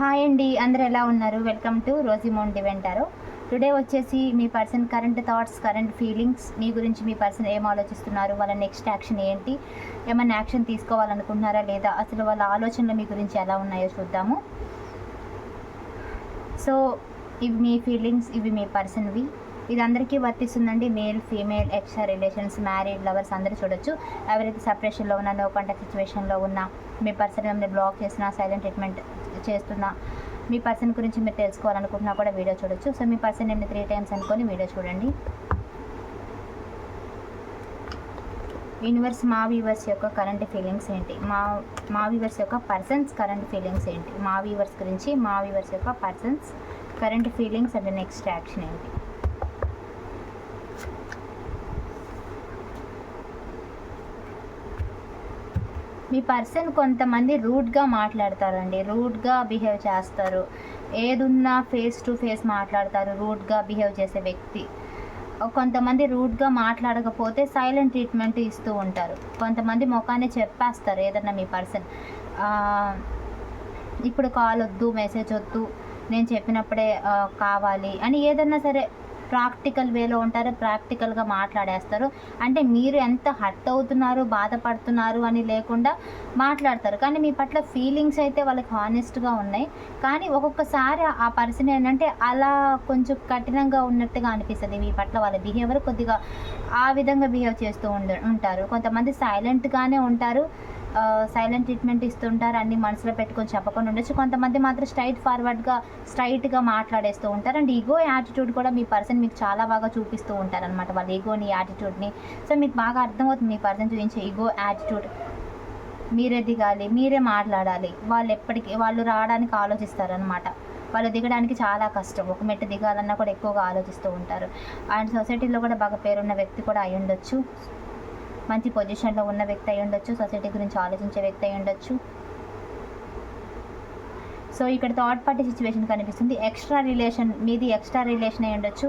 Hi అండి అందరు ఎలా ఉన్నారు? వెల్కమ్ టు రోజిమోన్ డివెంటారో టుడే వచ్చేసి మీ person current thoughts current feelings మీ గురించి మీ పర్సన్ ఏం ఆలోచిస్తున్నారు వాళ్ళ నెక్స్ట్ యాక్షన్ ఏంటి ఏమైనా యాక్షన్ తీసుకోవాలనుకుంటున్నారా లేదా అసలు వాళ్ళ ఆలోచనలు మీ గురించి ఎలా ఉన్నాయో చూద్దాము. సో ఇవి మీ ఫీలింగ్స్ ఇవి మీ పర్సన్వి ఇది అందరికీ వర్తిస్తుందండి male female extra relations married lovers అందరూ చూడొచ్చు. ఎవరైతే సపరేషన్లో ఉన్నా నో కాంటాక్ట్ సిచ్యువేషన్లో ఉన్నా మీ పర్సన్ మిమ్మల్ని బ్లాక్ చేసినా సైలెంట్ ట్రీట్మెంట్ చేస్తున్నా. మీ పర్సన్ గురించి మీరు తెలుసుకోవాలనుకుంటున్నా కూడా వీడియో చూడొచ్చు. సో మీ పర్సన్ నేను త్రీ టైమ్స్ అనుకొని వీడియో చూడండి. యూనివర్స్ మా వ్యూవర్స్ యొక్క కరెంట్ ఫీలింగ్స్ ఏంటి? మా మా వ్యూవర్స్ యొక్క పర్సన్స్ కరెంట్ ఫీలింగ్స్ ఏంటి? మా వ్యూవర్స్ గురించి మా వ్యూవర్స్ యొక్క persons current feelings and next action ఏంటి? మీ పర్సన్ కొంతమంది రూడ్గా మాట్లాడతారండి. రూడ్గా బిహేవ్ చేస్తారు. ఏదున్నా ఫేస్ టు ఫేస్ మాట్లాడతారు రూడ్గా బిహేవ్ చేసే వ్యక్తి. కొంతమంది రూడ్గా మాట్లాడకపోతే సైలెంట్ ట్రీట్మెంట్ ఇస్తూ ఉంటారు. కొంతమంది ముఖాన్ని చెప్పేస్తారు ఏదన్నా మీ పర్సన్. ఇప్పుడు కాల్ వద్దు మెసేజ్ వద్దు నేను చెప్పినప్పుడే కావాలి అని ఏదన్నా సరే ప్రాక్టికల్ వేలో ఉంటారు ప్రాక్టికల్గా మాట్లాడేస్తారు. అంటే మీరు ఎంత హర్ట్ అవుతున్నారు బాధపడుతున్నారు అని లేకుండా మాట్లాడతారు. కానీ మీ పట్ల ఫీలింగ్స్ అయితే వాళ్ళకి హానెస్ట్గా ఉన్నాయి. కానీ ఒక్కొక్కసారి ఆ పర్సన్ ఏంటంటే అలా కొంచెం కఠినంగా ఉన్నట్టుగా అనిపిస్తుంది. మీ పట్ల వాళ్ళ బిహేవియర్ కొద్దిగా ఆ విధంగా బిహేవ్ చేస్తూ ఉండ ఉంటారు. కొంతమంది సైలెంట్గానే ఉంటారు. సైలెంట్ ట్రీట్మెంట్ ఇస్తుంటారు అన్ని మనసులో పెట్టుకొని చెప్పకుండా ఉండొచ్చు. కొంతమంది మాత్రం స్ట్రైట్ ఫార్వర్డ్గా స్ట్రైట్గా మాట్లాడేస్తూ ఉంటారు. అండ్ ఈగో యాటిట్యూడ్ కూడా మీ పర్సన్ మీకు చాలా బాగా చూపిస్తూ ఉంటారు అనమాట వాళ్ళ ఈగోని యాటిట్యూడ్ని సో మీకు బాగా అర్థమవుతుంది మీ పర్సన్ చూపించే ఈగో యాటిట్యూడ్ మీరే దిగాలి మీరే మాట్లాడాలి. వాళ్ళు ఎప్పటికీ వాళ్ళు రావడానికి ఆలోచిస్తారు అనమాట వాళ్ళు దిగడానికి చాలా కష్టం. ఒక మెట్టు దిగాలన్నా కూడా ఎక్కువగా ఆలోచిస్తూ ఉంటారు. అండ్ సొసైటీలో కూడా బాగా పేరున్న వ్యక్తి కూడా అయి ఉండొచ్చు మంచి పొజిషన్లో ఉన్న వ్యక్తి అయి ఉండొచ్చు సొసైటీ గురించి ఆలోచించే వ్యక్తి అయి ఉండొచ్చు. సో ఇక్కడ థర్డ్ పార్టీ సిచ్యువేషన్ కనిపిస్తుంది. ఎక్స్ట్రా రిలేషన్ మీది ఎక్స్ట్రా రిలేషన్ అయి ఉండొచ్చు.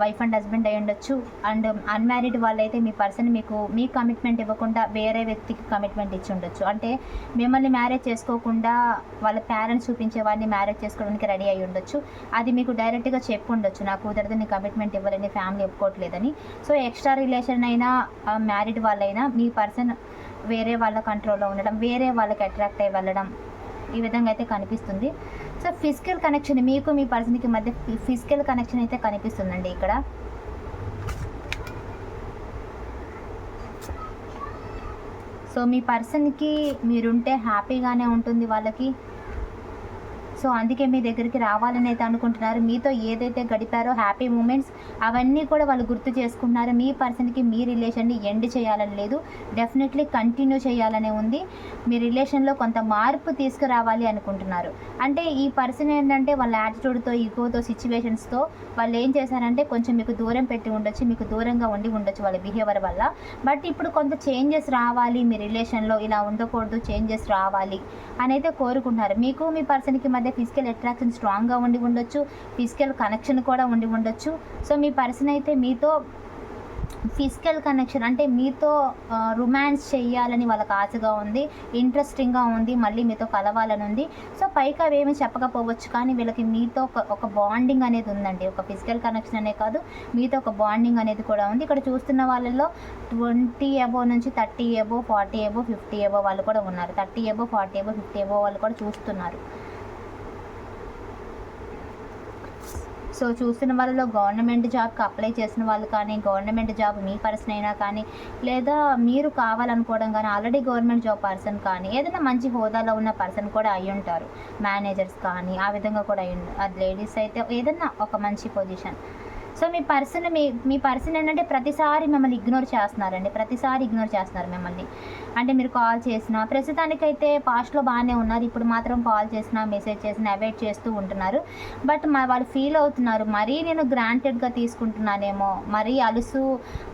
వైఫ్ అండ్ హస్బెండ్ అయి ఉండొచ్చు. అండ్ అన్మ్యారీడ్ వాళ్ళైతే మీ పర్సన్ మీకు మీ కమిట్మెంట్ ఇవ్వకుండా వేరే వ్యక్తికి కమిట్మెంట్ ఇచ్చి ఉండొచ్చు. అంటే మిమ్మల్ని మ్యారేజ్ చేసుకోకుండా వాళ్ళ పేరెంట్స్ చూపించే వాళ్ళని మ్యారేజ్ చేసుకోవడానికి రెడీ అయి ఉండొచ్చు. అది మీకు డైరెక్ట్గా చెప్పు ఉండొచ్చు. నాకు కుదరదు నీ కమిట్మెంట్ ఇవ్వాలని ఫ్యామిలీ ఒప్పుకోవట్లేదని. సో ఎక్స్ట్రా రిలేషన్ అయినా మ్యారీడ్ వాళ్ళైనా మీ పర్సన్ వేరే వాళ్ళ కంట్రోల్లో ఉండడం వేరే వాళ్ళకి అట్రాక్ట్ అయ్యి వెళ్ళడం ఈ విధంగా అయితే కనిపిస్తుంది. సో ఫిజికల్ కనెక్షన్ మీకు మీ పర్సన్కి మధ్య ఫిజికల్ కనెక్షన్ అయితే కనిపిస్తుందండి ఇక్కడ. సో మీ పర్సన్కి మీరుంటే హ్యాపీగానే ఉంటుంది వాళ్ళకి. సో అందుకే మీ దగ్గరికి రావాలని అయితే అనుకుంటున్నారు. మీతో ఏదైతే గడిపారో హ్యాపీ మూమెంట్స్ అవన్నీ కూడా వాళ్ళు గుర్తు చేసుకుంటున్నారు. మీ పర్సన్కి మీ రిలేషన్ని ఎండ్ చేయాలని లేదు. డెఫినెట్లీ కంటిన్యూ చేయాలనే ఉంది. మీ రిలేషన్లో కొంత మార్పు తీసుకురావాలి అనుకుంటున్నారు. అంటే ఈ పర్సన్ ఏంటంటే వాళ్ళ యాటిట్యూడ్తో ఈగోతో సిచ్యువేషన్స్తో వాళ్ళు ఏం చేశారంటే కొంచెం మీకు దూరం పెట్టి ఉండొచ్చు మీకు దూరంగా ఉండి ఉండొచ్చు వాళ్ళ బిహేవియర్ వల్ల. బట్ ఇప్పుడు కొంత చేంజెస్ రావాలి మీ రిలేషన్లో. ఇలా ఉండకూడదు చేంజెస్ రావాలి అని అయితే కోరుకుంటున్నారు. మీకు మీ పర్సన్కి మధ్య ఫిజికల్ అట్రాక్షన్ స్ట్రాంగ్గా ఉండి ఉండొచ్చు ఫిజికల్ కనెక్షన్ కూడా ఉండి ఉండొచ్చు. సో మీ పర్సన్ అయితే మీతో ఫిజికల్ కనెక్షన్ అంటే మీతో రొమాన్స్ చేయాలని వాళ్ళకి ఆశగా ఉంది ఇంట్రెస్టింగ్గా ఉంది మళ్ళీ మీతో కలవాలని ఉంది. సో పైకి అవేమి చెప్పకపోవచ్చు కానీ వీళ్ళకి మీతో ఒక ఒక బాండింగ్ అనేది ఉందండి. ఒక ఫిజికల్ కనెక్షన్ అనే కాదు మీతో ఒక బాండింగ్ అనేది కూడా ఉంది. ఇక్కడ చూస్తున్న వాళ్ళలో ట్వంటీ ఎబో నుంచి thirty above forty above fifty above వాళ్ళు కూడా ఉన్నారు. Thirty above forty above fifty above వాళ్ళు కూడా చూస్తున్నారు. సో చూసిన వాళ్ళలో గవర్నమెంట్ జాబ్కి అప్లై చేసిన వాళ్ళు కానీ గవర్నమెంట్ జాబ్ మీ పర్సన్ అయినా కానీ లేదా మీరు కావాలనుకోవడం కానీ ఆల్రెడీ గవర్నమెంట్ జాబ్ పర్సన్ కానీ ఏదైనా మంచి హోదాలో ఉన్న పర్సన్ కూడా అయి ఉంటారు. మేనేజర్స్ కానీ ఆ విధంగా కూడా అయి అది లేడీస్ అయితే ఏదైనా ఒక మంచి పొజిషన్ సో మీ పర్సన్ మీ మీ పర్సన్ ఏంటంటే ప్రతిసారి మిమ్మల్ని ఇగ్నోర్ చేస్తున్నారండి. ప్రతిసారి ఇగ్నోర్ చేస్తున్నారు మిమ్మల్ని. అంటే మీరు కాల్ చేసినా ప్రస్తుతానికైతే పాస్ట్లో బాగానే ఉన్నారు. ఇప్పుడు మాత్రం కాల్ చేసినా మెసేజ్ చేసినా అవాయిడ్ చేస్తూ ఉంటున్నారు. బట్ మా వాళ్ళు ఫీల్ అవుతున్నారు. మరీ నేను గ్రాంటెడ్గా తీసుకుంటున్నానేమో మరీ అలుసు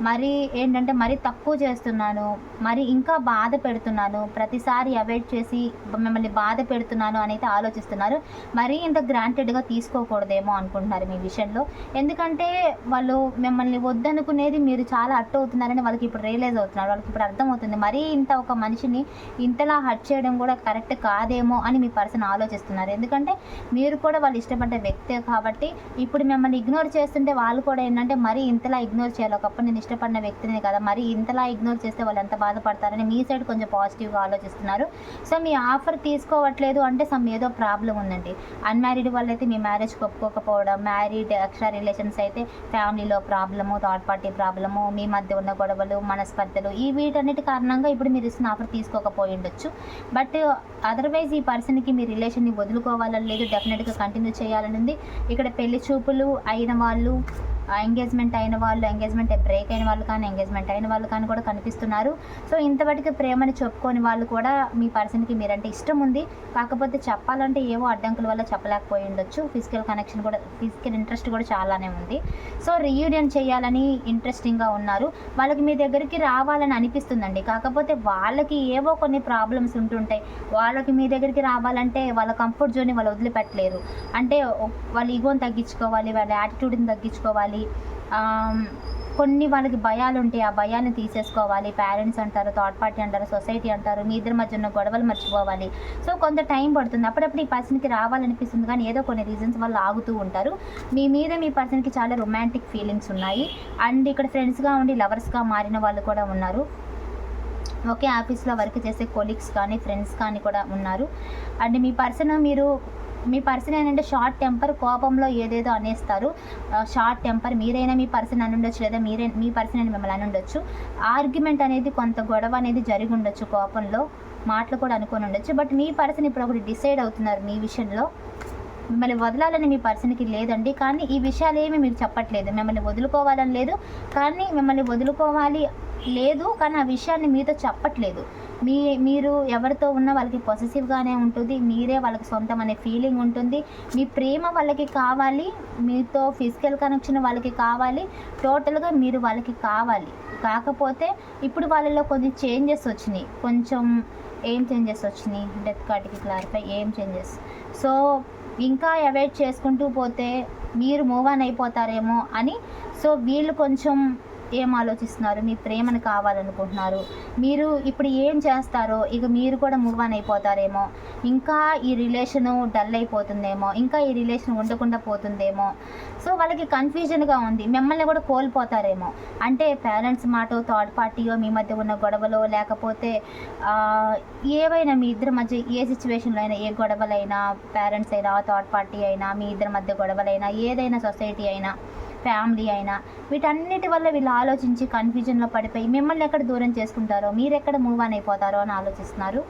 మరీ ఏంటంటే మరీ తక్కువ చేస్తున్నాను మరి ఇంకా బాధ పెడుతున్నాను ప్రతిసారి అవాయిడ్ చేసి మిమ్మల్ని బాధ పెడుతున్నాను అని అయితే ఆలోచిస్తున్నారు. మరీ ఇంత గ్రాంటెడ్గా తీసుకోకూడదేమో అనుకుంటున్నారు మీ విషయంలో. ఎందుకంటే వాళ్ళు మిమ్మల్ని వద్దనుకునేది మీరు చాలా హర్ట్ అవుతున్నారని వాళ్ళకి ఇప్పుడు రియలైజ్ అవుతున్నారు. వాళ్ళకి ఇప్పుడు అర్థమవుతుంది. మరీ ఇంత ఒక మనిషిని ఇంతలా హర్ట్ చేయడం కూడా కరెక్ట్ కాదేమో అని మీ పర్సన్ ఆలోచిస్తున్నారు. ఎందుకంటే మీరు కూడా వాళ్ళు ఇష్టపడ్డ వ్యక్తే కాబట్టి ఇప్పుడు మిమ్మల్ని ఇగ్నోర్ చేస్తుంటే వాళ్ళు కూడా ఏంటంటే మరీ ఇంతలా ఇగ్నోర్ చేయాలి. ఒకప్పుడు నేను ఇష్టపడిన వ్యక్తిని కదా మరి ఇంతలా ఇగ్నోర్ చేస్తే వాళ్ళు ఎంత బాధపడతారని మీ సైడ్ కొంచెం పాజిటివ్గా ఆలోచిస్తున్నారు. సో మీ ఆఫర్ తీసుకోవట్లేదు అంటే సమ్ ఏదో ప్రాబ్లం ఉందండి. అన్మ్యారీడ్ వాళ్ళైతే మీ మ్యారేజ్ ఒప్పుకోకపోవడం మ్యారీడ్ ఎక్స్ట్రా రిలేషన్స్ అయితే ఫ్యామిలీలో ప్రాబ్లము థర్డ్ పార్టీ ప్రాబ్లము మీ మధ్య ఉన్న గొడవలు మనస్పర్ధలు ఈ వీటన్నిటి కారణంగా ఇప్పుడు మీరు ఇస్తున్న ఆఫర్ తీసుకోకపోయి ఉండొచ్చు. బట్ అదర్వైజ్ ఈ పర్సన్కి మీ రిలేషన్ని వదులుకోవాలని లేదు డెఫినెట్గా కంటిన్యూ చేయాలని ఉంది. ఇక్కడ పెళ్ళి చూపులు అయిన వాళ్ళు ఎంగేజ్మెంట్ అయిన వాళ్ళు ఎంగేజ్మెంట్ బ్రేక్ అయిన వాళ్ళు కానీ ఎంగేజ్మెంట్ అయిన వాళ్ళు కానీ కూడా కనిపిస్తున్నారు. సో ఇంతవరకు ప్రేమని చెప్పుకొని వాళ్ళు కూడా మీ పర్సన్కి మీరంటే ఇష్టం ఉంది. కాకపోతే చెప్పాలంటే ఏవో అడ్డంకుల వల్ల చెప్పలేకపోయి ఉండొచ్చు. ఫిజికల్ కనెక్షన్ కూడా ఫిజికల్ ఇంట్రెస్ట్ కూడా చాలానే ఉంది. సో రీయూనియన్ చేయాలని ఇంట్రెస్టింగ్గా ఉన్నారు. వాళ్ళకి మీ దగ్గరికి రావాలని అనిపిస్తుందండి. కాకపోతే వాళ్ళకి ఏవో కొన్ని ప్రాబ్లమ్స్ ఉంటుంటాయి. వాళ్ళకి మీ దగ్గరికి రావాలంటే వాళ్ళ కంఫర్ట్ జోన్ని వాళ్ళు వదిలిపెట్టలేరు. అంటే వాళ్ళ ఈగోని తగ్గించుకోవాలి వాళ్ళ యాటిట్యూడ్ని తగ్గించుకోవాలి కొన్ని వాళ్ళకి భయాలు ఉంటాయి ఆ భయాన్ని తీసేసుకోవాలి. పేరెంట్స్ అంటారు థర్డ్ పార్టీ అంటారు సొసైటీ అంటారు మీ ఇద్దరి మధ్య ఉన్న గొడవలు మర్చిపోవాలి. సో కొంత టైం పడుతుంది. అప్పుడప్పుడు ఈ పర్సన్కి రావాలనిపిస్తుంది. కానీ ఏదో కొన్ని రీజన్స్ వల్ల ఆగుతూ ఉంటారు. మీ మీద మీ పర్సన్కి చాలా రొమాంటిక్ ఫీలింగ్స్ ఉన్నాయి. అండ్ ఇక్కడ ఫ్రెండ్స్గా ఉండి లవర్స్గా మారిన వాళ్ళు కూడా ఉన్నారు. ఒకే ఆఫీస్లో వర్క్ చేసే కొలీగ్స్ కానీ ఫ్రెండ్స్ కానీ కూడా ఉన్నారు. అండ్ మీ పర్సన్ మీరు మీ పర్సన్ ఏంటంటే షార్ట్ టెంపర్ కోపంలో ఏదేదో అనేస్తారు. షార్ట్ టెంపర్ మీరైనా మీ పర్సన్ అని ఉండొచ్చు లేదా మీరే మీ పర్సన్ అని మిమ్మల్ని అని ఉండొచ్చు. ఆర్గ్యుమెంట్ అనేది కొంత గొడవ అనేది జరిగి ఉండొచ్చు కోపంలో మాటలు కూడా అనుకొని ఉండొచ్చు. బట్ మీ పర్సన్ ఇప్పుడు ఒకటి డిసైడ్ అవుతున్నారు మీ విషయంలో. మిమ్మల్ని వదలాలని మీ పర్సన్కి లేదండి. కానీ ఈ విషయాలు ఏమి మీకు చెప్పట్లేదు. మిమ్మల్ని వదులుకోవాలని లేదు. కానీ మిమ్మల్ని వదులుకోవాలి లేదు. కానీ ఆ విషయాన్ని మీతో చెప్పట్లేదు. మీ మీరు ఎవరితో ఉన్నా వాళ్ళకి పొసెసివ్గానే ఉంటుంది. మీరే వాళ్ళకి సొంతం అనే ఫీలింగ్ ఉంటుంది. మీ ప్రేమ వాళ్ళకి కావాలి. మీతో ఫిజికల్ కనెక్షన్ వాళ్ళకి కావాలి. టోటల్గా మీరు వాళ్ళకి కావాలి. కాకపోతే ఇప్పుడు వాళ్ళలో కొన్ని చేంజెస్ వచ్చినాయి. కొంచెం ఏం చేంజెస్ వచ్చినాయి? డెత్ కార్డ్కి క్లారిఫై ఏం చేంజెస్ సో ఇంకా అవాయిడ్ చేసుకుంటూ పోతే మీరు మూవ్ ఆన్ అయిపోతారేమో అని. సో వీళ్ళు కొంచెం ఏం ఆలోచిస్తున్నారు? మీ ప్రేమను కావాలనుకుంటున్నారు. మీరు ఇప్పుడు ఏం చేస్తారో ఇక మీరు కూడా మూవ్ ఆన్ అయిపోతారేమో. ఇంకా ఈ రిలేషను డల్ అయిపోతుందేమో. ఇంకా ఈ రిలేషన్ ఉండకుండా పోతుందేమో. సో వాళ్ళకి కన్ఫ్యూజన్గా ఉంది. మిమ్మల్ని కూడా కోల్పోతారేమో. అంటే పేరెంట్స్ మాట థర్డ్ పార్టీయో మీ మధ్య ఉన్న గొడవలో లేకపోతే ఏవైనా మీ ఇద్దరి మధ్య ఏ సిచ్యువేషన్లో అయినా ఏ గొడవలైనా పేరెంట్స్ అయినా థర్డ్ పార్టీ అయినా మీ ఇద్దరి మధ్య గొడవలైనా ఏదైనా సొసైటీ అయినా ఫ్యామిలీ అయినా వీటన్నిటి వల్ల వీళ్ళు ఆలోచించి కన్ఫ్యూజన్లో పడిపోయి మిమ్మల్ని ఎక్కడ దూరం చేసుకుంటారో మీరు ఎక్కడ మూవ్ ఆన్ అయిపోతారో అని ఆలోచిస్తున్నారు.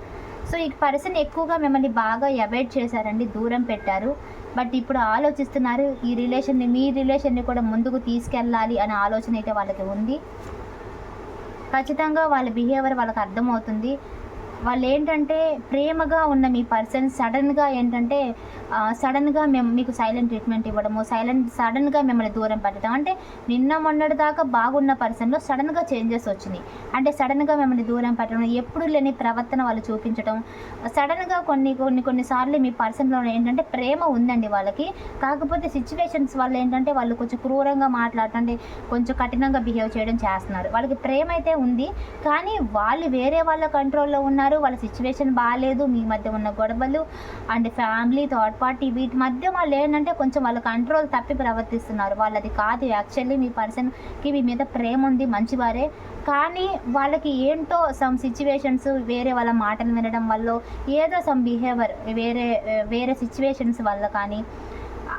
సో ఈ పర్సన్ ఎక్కువగా మిమ్మల్ని బాగా అవాయిడ్ చేశారండి దూరం పెట్టారు. బట్ ఇప్పుడు ఆలోచిస్తున్నారు ఈ రిలేషన్ని మీ రిలేషన్ని కూడా ముందుకు తీసుకెళ్ళాలి అనే ఆలోచన అయితే వాళ్ళకి ఉంది. ఖచ్చితంగా వాళ్ళ బిహేవియర్ వాళ్ళకి అర్థమవుతుంది. వాళ్ళు ఏంటంటే ప్రేమగా ఉన్న మీ పర్సన్ సడన్గా ఏంటంటే సడన్గా మేము మీకు సైలెంట్ ట్రీట్మెంట్ ఇవ్వడము సైలెంట్ సడన్గా మిమ్మల్ని దూరం పెట్టడం అంటే నిన్న మొన్నటి దాకా బాగున్న పర్సన్లో సడన్గా చేంజెస్ వచ్చినాయి. అంటే సడన్గా మిమ్మల్ని దూరం పెట్టడం ఎప్పుడు లేని ప్రవర్తన వాళ్ళు చూపించడం సడన్గా కొన్ని కొన్ని కొన్నిసార్లు మీ పర్సన్లో ఏంటంటే ప్రేమ ఉందండి వాళ్ళకి. కాకపోతే సిచ్యువేషన్స్ వల్ల ఏంటంటే వాళ్ళు కొంచెం క్రూరంగా మాట్లాడటం కొంచెం కఠినంగా బిహేవ్ చేయడం చేస్తున్నారు. వాళ్ళకి ప్రేమ అయితే ఉంది కానీ వాళ్ళు వేరే వాళ్ళ కంట్రోల్లో ఉన్నారు వాళ్ళ సిచ్యువేషన్ బాగాలేదు మీ మధ్య ఉన్న గొడవలు అండ్ ఫ్యామిలీ థాట్ పార్టీ వీటి మధ్య వాళ్ళు ఏంటంటే కొంచెం వాళ్ళ కంట్రోల్ తప్పి ప్రవర్తిస్తున్నారు. వాళ్ళది కాదు. యాక్చువల్లీ మీ పర్సన్కి మీ మీద ప్రేమ ఉంది మంచివారే. కానీ వాళ్ళకి ఏంటో సమ్ సిచ్యువేషన్స్ వేరే వాళ్ళ మాటలు వినడం వల్ల ఏదో సమ్ బిహేవియర్ వేరే వేరే సిచ్యువేషన్స్ వల్ల కానీ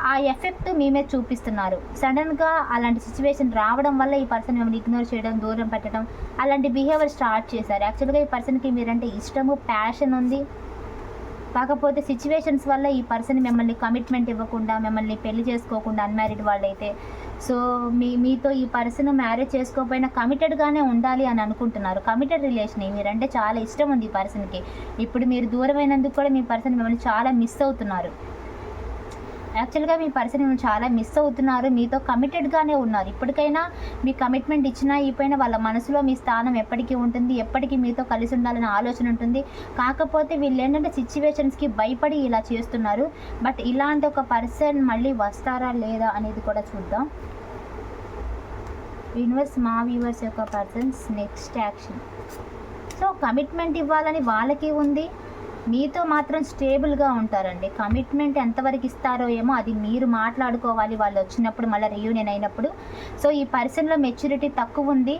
ఆ ఎఫెక్ట్ మీ మీద చూపిస్తున్నారు. సడన్గా అలాంటి సిచ్యువేషన్ రావడం వల్ల ఈ పర్సన్ మిమ్మల్ని ఇగ్నోర్ చేయడం దూరం పెట్టడం అలాంటి బిహేవియర్ స్టార్ట్ చేశారు. యాక్చువల్గా ఈ పర్సన్కి మీరంటే ఇష్టము ప్యాషన్ ఉంది. కాకపోతే సిచ్యువేషన్స్ వల్ల ఈ పర్సన్ మిమ్మల్ని కమిట్మెంట్ ఇవ్వకుండా మిమ్మల్ని పెళ్ళి చేసుకోకుండా అన్మ్యారీడ్ వాళ్ళైతే. సో మీ మీతో ఈ పర్సన్ మ్యారేజ్ చేసుకోకపోయినా కమిటెడ్గానే ఉండాలి అని అనుకుంటున్నారు. కమిటెడ్ రిలేషన్ మీరంటే చాలా ఇష్టం ఉంది ఈ పర్సన్కి ఇప్పుడు మీరు దూరమైనందుకు కూడా మీ పర్సన్ మిమ్మల్ని చాలా మిస్ అవుతున్నారు. యాక్చువల్గా మీ పర్సన్ చాలా మిస్ అవుతున్నారు. మీతో కమిటెడ్గానే ఉన్నారు. ఇప్పటికైనా మీ కమిట్మెంట్ ఇచ్చినా ఇపోయినా వాళ్ళ మనసులో మీ స్థానం ఎప్పటికీ ఉంటుంది ఎప్పటికీ మీతో కలిసి ఉండాలనే ఆలోచన ఉంటుంది. కాకపోతే వీళ్ళు ఏంటంటే సిచ్యువేషన్స్కి భయపడి ఇలా చేస్తున్నారు. బట్ ఇలాంటి ఒక పర్సన్ మళ్ళీ వస్తారా లేదా అనేది కూడా చూద్దాం. యూనివర్స్ మా వ్యూవర్స్ యొక్క persons next action so commitment ఇవ్వాలని వాళ్ళకి ఉంది. మీతో మాత్రం స్టేబుల్గా ఉంటారండి. కమిట్మెంట్ ఎంతవరకు ఇస్తారో ఏమో అది మీరు మాట్లాడుకోవాలి. వాళ్ళు వచ్చినప్పుడు మళ్ళీ రియూనియన్ అయినప్పుడు. సో ఈ పర్సన్లో మెచ్యూరిటీ తక్కువ ఉంది.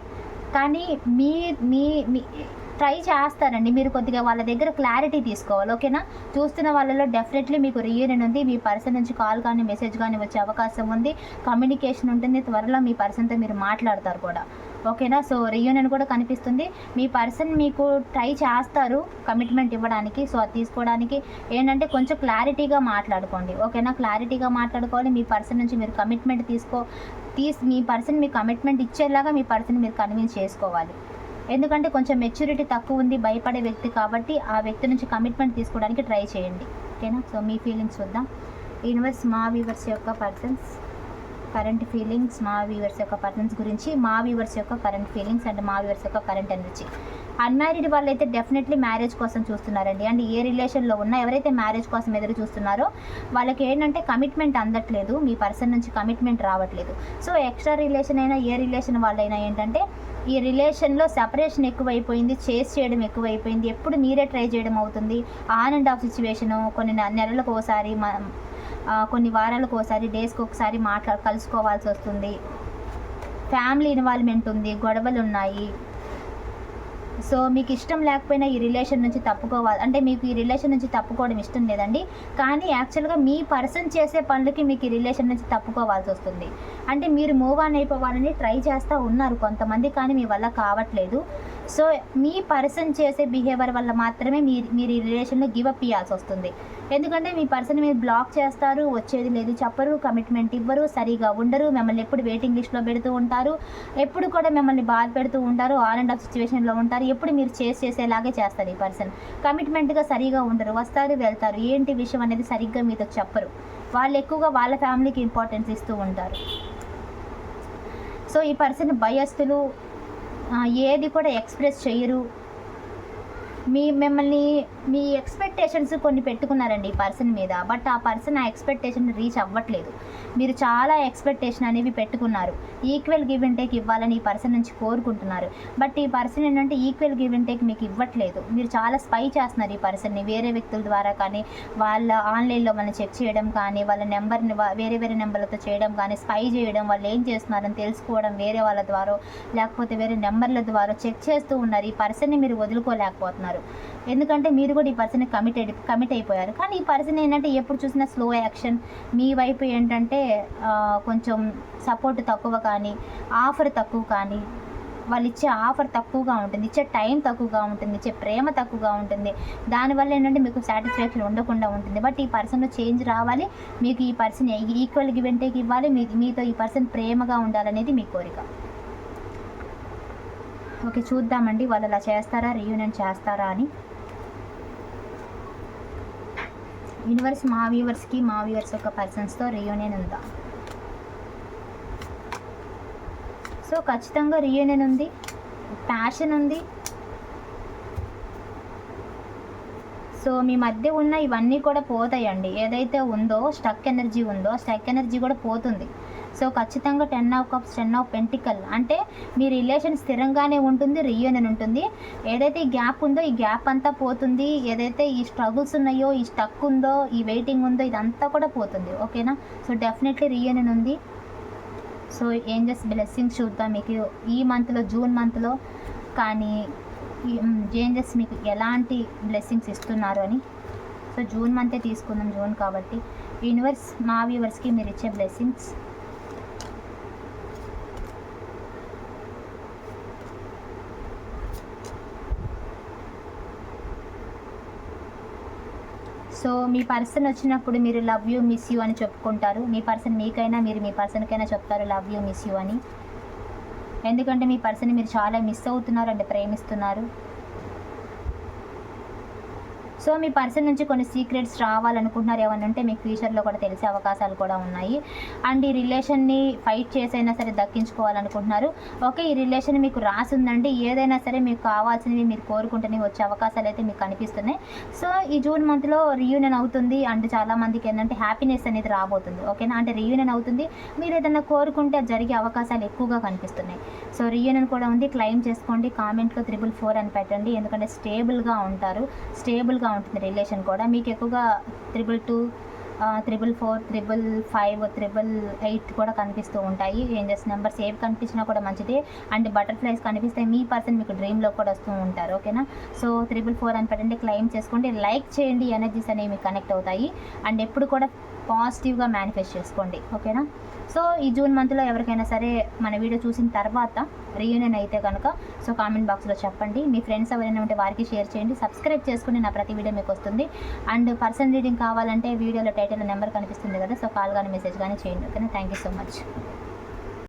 కానీ మీ మీ మీ ట్రై చేస్తారండి. మీరు కొద్దిగా వాళ్ళ దగ్గర క్లారిటీ తీసుకోవాలి. ఓకేనా? చూస్తున్న వాళ్ళలో డెఫినెట్లీ మీకు రీయూనియన్ ఉంది. మీ పర్సన్ నుంచి కాల్ కానీ మెసేజ్ కానీ వచ్చే అవకాశం ఉంది. కమ్యూనికేషన్ ఉంటుంది. త్వరలో మీ పర్సన్తో మీరు మాట్లాడతారు కూడా. ఓకేనా? సో రీయూనియన్ కూడా కనిపిస్తుంది. మీ పర్సన్ మీకు ట్రై చేస్తారు కమిట్మెంట్ ఇవ్వడానికి. సో అది తీసుకోవడానికి. ఏంటంటే కొంచెం క్లారిటీగా మాట్లాడుకోండి. ఓకేనా? క్లారిటీగా మాట్లాడుకోవాలి. మీ పర్సన్ నుంచి మీరు కమిట్మెంట్ తీసుకో తీసి మీ పర్సన్ మీ కమిట్మెంట్ ఇచ్చేలాగా మీ పర్సన్ మీరు కన్విన్స్ చేసుకోవాలి. ఎందుకంటే కొంచెం మెచ్యూరిటీ తక్కువ ఉంది భయపడే వ్యక్తి కాబట్టి ఆ వ్యక్తి నుంచి కమిట్మెంట్ తీసుకోవడానికి ట్రై చేయండి. ఓకేనా? సో మీ ఫీలింగ్స్ చూద్దాం. యూనివర్స్ మా వ్యూవర్స్ యొక్క పర్సన్స్ కరెంట్ ఫీలింగ్స్ మా వ్యూవర్స్ యొక్క పర్సన్స్ గురించి మా వ్యూవర్స్ యొక్క కరెంట్ ఫీలింగ్స్ అండ్ మా వ్యూవర్స్ యొక్క కరెంట్ ఎనర్జీ అన్మ్యారీడ్ వాళ్ళు అయితే డెఫినెట్లీ మ్యారేజ్ కోసం చూస్తున్నారండి. అండ్ ఏ రిలేషన్లో ఉన్నా ఎవరైతే మ్యారేజ్ కోసం ఎదురు చూస్తున్నారో వాళ్ళకి ఏంటంటే కమిట్మెంట్ అందట్లేదు. మీ పర్సన్ నుంచి కమిట్మెంట్ రావట్లేదు. సో ఎక్స్ట్రా రిలేషన్ అయినా ఏ రిలేషన్ వాళ్ళైనా ఏంటంటే ఈ రిలేషన్లో సెపరేషన్ ఎక్కువైపోయింది చేస్ చేయడం ఎక్కువైపోయింది ఎప్పుడు మీరే ట్రై చేయడం అవుతుంది. ఆన్ అండ్ ఆఫ్ సిచ్యువేషను కొన్ని నెలలకు ఒకసారి మ- కొన్ని వారాలకు ఒకసారి డేస్కి ఒకసారి మాట్లా కలుసుకోవాల్సి వస్తుంది. ఫ్యామిలీ ఇన్వాల్వ్మెంట్ ఉంది గొడవలు ఉన్నాయి సో మీకు ఇష్టం లేకపోయినా ఈ రిలేషన్ నుంచి తప్పుకోవాలి అంటే మీకు ఈ రిలేషన్ నుంచి తప్పుకోవడం ఇష్టం లేదండి. కానీ యాక్చువల్గా మీ పర్సన్ చేసే పనులకి మీకు ఈ రిలేషన్ నుంచి తప్పుకోవాల్సి వస్తుంది. అంటే మీరు మూవ్ ఆన్ అయిపోవాలని ట్రై చేస్తూ ఉన్నారు కొంతమంది కానీ మీ వల్ల కావట్లేదు. సో మీ పర్సన్ చేసే బిహేవియర్ వల్ల మాత్రమే మీరు మీరు ఈ రిలేషన్లో గివ్ అప్ ఇవ్వాల్సి వస్తుంది. ఎందుకంటే మీ పర్సన్ మీరు బ్లాక్ చేస్తారు వచ్చేది లేదు చెప్పరు కమిట్మెంట్ ఇవ్వరు సరిగా ఉండరు మిమ్మల్ని ఎప్పుడు వెయిటింగ్ లిస్ట్లో పెడుతూ ఉంటారు ఎప్పుడు కూడా మిమ్మల్ని బాధ పెడుతూ ఉంటారు ఆన్ అండ్ ఆఫ్ సిచ్యువేషన్లో ఉంటారు ఎప్పుడు మీరు చేసి చేసేలాగే చేస్తారు ఈ పర్సన్. కమిట్మెంట్గా సరిగా ఉండరు వస్తారు వెళ్తారు ఏంటి విషయం అనేది సరిగ్గా మీతో చెప్పరు. వాళ్ళు ఎక్కువగా వాళ్ళ ఫ్యామిలీకి ఇంపార్టెన్స్ ఇస్తూ ఉంటారు. సో ఈ పర్సన్ భయస్థులు ఏది కూడా ఎక్స్ప్రెస్ చేయరు. మీ మిమ్మల్ని మీ ఎక్స్పెక్టేషన్స్ కొన్ని పెట్టుకున్నారండి ఈ పర్సన్ మీద బట్ ఆ పర్సన్ ఆ ఎక్స్పెక్టేషన్ రీచ్ అవ్వట్లేదు. మీరు చాలా ఎక్స్పెక్టేషన్ అనేవి పెట్టుకున్నారు. ఈక్వల్ గివ్ అండ్ టేక్ ఇవ్వాలని ఈ పర్సన్ నుంచి కోరుకుంటున్నారు. బట్ ఈ పర్సన్ ఏంటంటే ఈక్వల్ గివ్ అండ్ టేక్ మీకు ఇవ్వట్లేదు. మీరు చాలా స్పై చేస్తున్నారు ఈ పర్సన్ని వేరే వ్యక్తుల ద్వారా కానీ వాళ్ళ ఆన్లైన్లో మనం చెక్ చేయడం కానీ వాళ్ళ నెంబర్ని వేరే వేరే నెంబర్లతో చేయడం కానీ స్పై చేయడం వాళ్ళు ఏం చేస్తున్నారని తెలుసుకోవడం వేరే వాళ్ళ ద్వారా లేకపోతే వేరే నెంబర్ల ద్వారా చెక్ చేస్తూ ఉన్నారు. ఈ పర్సన్ని మీరు వదులుకోలేకపోతున్నారు. ఎందుకంటే మీరు కూడా ఈ పర్సన్ కమిట్ కమిట్ అయిపోయారు. కానీ ఈ పర్సన్ ఏంటంటే ఎప్పుడు చూసినా స్లో యాక్షన్ మీ వైపు ఏంటంటే కొంచెం సపోర్ట్ తక్కువ కానీ ఆఫర్ తక్కువ కానీ వాళ్ళు ఇచ్చే ఆఫర్ తక్కువగా ఉంటుంది ఇచ్చే టైం తక్కువగా ఉంటుంది ఇచ్చే ప్రేమ తక్కువగా ఉంటుంది. దానివల్ల ఏంటంటే మీకు సాటిస్ఫాక్షన్ ఉండకుండా ఉంటుంది. బట్ ఈ పర్సన్లో చేంజ్ రావాలి. మీకు ఈ పర్సన్ ఈక్వల్ గివెంటేకి ఇవ్వాలి. మీ మీతో ఈ పర్సన్ ప్రేమగా ఉండాలనేది మీ కోరిక. ఓకే చూద్దామండి వాళ్ళు అలా చేస్తారా రీయూనియన్ చేస్తారా అని. యూనివర్స్ మా వ్యూవర్స్కి మా వ్యూవర్స్ యొక్క పర్సన్స్తో రీయూనియన్ ఉందా? సో ఖచ్చితంగా రీయూనియన్ ఉంది. ప్యాషన్ ఉంది. సో మీ మధ్య ఉన్న ఇవన్నీ కూడా పోతాయండి. ఏదైతే ఉందో స్టక్ ఎనర్జీ ఉందో స్టక్ ఎనర్జీ కూడా పోతుంది. సో ఖచ్చితంగా ten of cups ten of pentacle. అంటే మీ రిలేషన్ స్థిరంగానే ఉంటుంది రీయూనియన్ ఉంటుంది. ఏదైతే ఈ గ్యాప్ ఉందో ఈ గ్యాప్ అంతా పోతుంది. ఏదైతే ఈ స్ట్రగుల్స్ ఉన్నాయో ఈ స్టక్ ఉందో ఈ వెయిటింగ్ ఉందో ఇదంతా కూడా పోతుంది. ఓకేనా? సో డెఫినెట్లీ రీయూనియన్ ఉంది. సో ఏంజెస్ బ్లెస్సింగ్స్ చూద్దాం మీకు. ఈ మంత్లో జూన్ మంత్లో కానీ ఏంజెస్ మీకు ఎలాంటి బ్లెస్సింగ్స్ ఇస్తున్నారు అని. సో జూన్ మంతే తీసుకుందాం జూన్ కాబట్టి. యూనివర్స్ మా వ్యూవర్స్కి మీరు ఇచ్చే బ్లెస్సింగ్స్. సో మీ పర్సన్ వచ్చినప్పుడు మీరు లవ్ యూ మిస్ యూ అని చెప్పుకుంటారు. మీ పర్సన్ మీకైనా మీరు మీ పర్సన్కైనా చెప్తారు లవ్ యూ మిస్ యూ అని. ఎందుకంటే మీ పర్సన్ మీరు చాలా మిస్ అవుతున్నారు అంటే ప్రేమిస్తున్నారు. సో మీ పర్సన్ నుంచి కొన్ని సీక్రెట్స్ రావాలనుకుంటున్నారు. ఏమైనా ఉంటే మీకు ఫ్యూచర్లో కూడా తెలిసే అవకాశాలు కూడా ఉన్నాయి. అండ్ ఈ రిలేషన్ని ఫైట్ చేసైనా సరే దక్కించుకోవాలనుకుంటున్నారు. ఓకే ఈ రిలేషన్ మీకు రాసిందండి. ఏదైనా సరే మీకు కావాల్సినవి మీరు కోరుకుంటేనే వచ్చే అవకాశాలు అయితే మీకు కనిపిస్తున్నాయి. సో ఈ జూన్ మంత్లో రీయూనియన్ అవుతుంది. అండ్ చాలా మందికి ఏంటంటే హ్యాపీనెస్ అనేది రాబోతుంది. ఓకేనా అంటే రీయూనియన్ అవుతుంది. మీరు ఏదైనా కోరుకుంటే అది జరిగే అవకాశాలు ఎక్కువగా కనిపిస్తున్నాయి. సో రీయూనియన్ కూడా ఉంది. క్లెయిమ్ చేసుకోండి. కామెంట్లో త్రిబుల్ ఫోర్ అని పెట్టండి. ఎందుకంటే స్టేబుల్గా ఉంటారు. స్టేబుల్గా ఉంటుంది రిలేషన్ కూడా. మీకు ఎక్కువగా triple two triple four triple five triple eight కూడా కనిపిస్తూ ఉంటాయి. ఏంజెస్ నెంబర్స్ ఏవి కనిపించినా కూడా మంచిదే. అండ్ బటర్ఫ్లైస్ కనిపిస్తే మీ పర్సన్ మీకు డ్రీమ్లో కూడా వస్తూ ఉంటారు. ఓకేనా సో త్రిబుల్ ఫోర్ అని పెట్టండి క్లెయిమ్ చేసుకోండి. లైక్ చేయండి ఎనర్జీస్ అనేవి మీకు కనెక్ట్ అవుతాయి. అండ్ ఎప్పుడు కూడా పాజిటివ్గా మేనిఫెస్ట్ చేసుకోండి. ఓకేనా? సో ఈ జూన్ మంత్లో ఎవరికైనా సరే మన వీడియో చూసిన తర్వాత రీయూనియన్ అయితే కనుక సో కామెంట్ బాక్స్లో చెప్పండి. మీ ఫ్రెండ్స్ ఎవరైనా ఉంటే వారికి షేర్ చేయండి. సబ్స్క్రైబ్ చేసుకుని నా ప్రతి వీడియో మీకు వస్తుంది. అండ్ పర్సన్ రీడింగ్ కావాలంటే వీడియోలో టైటిల్ నెంబర్ కనిపిస్తుంది కదా సో కాల్ కానీ మెసేజ్ కానీ చేయండి. ఓకేనా? Thank you so much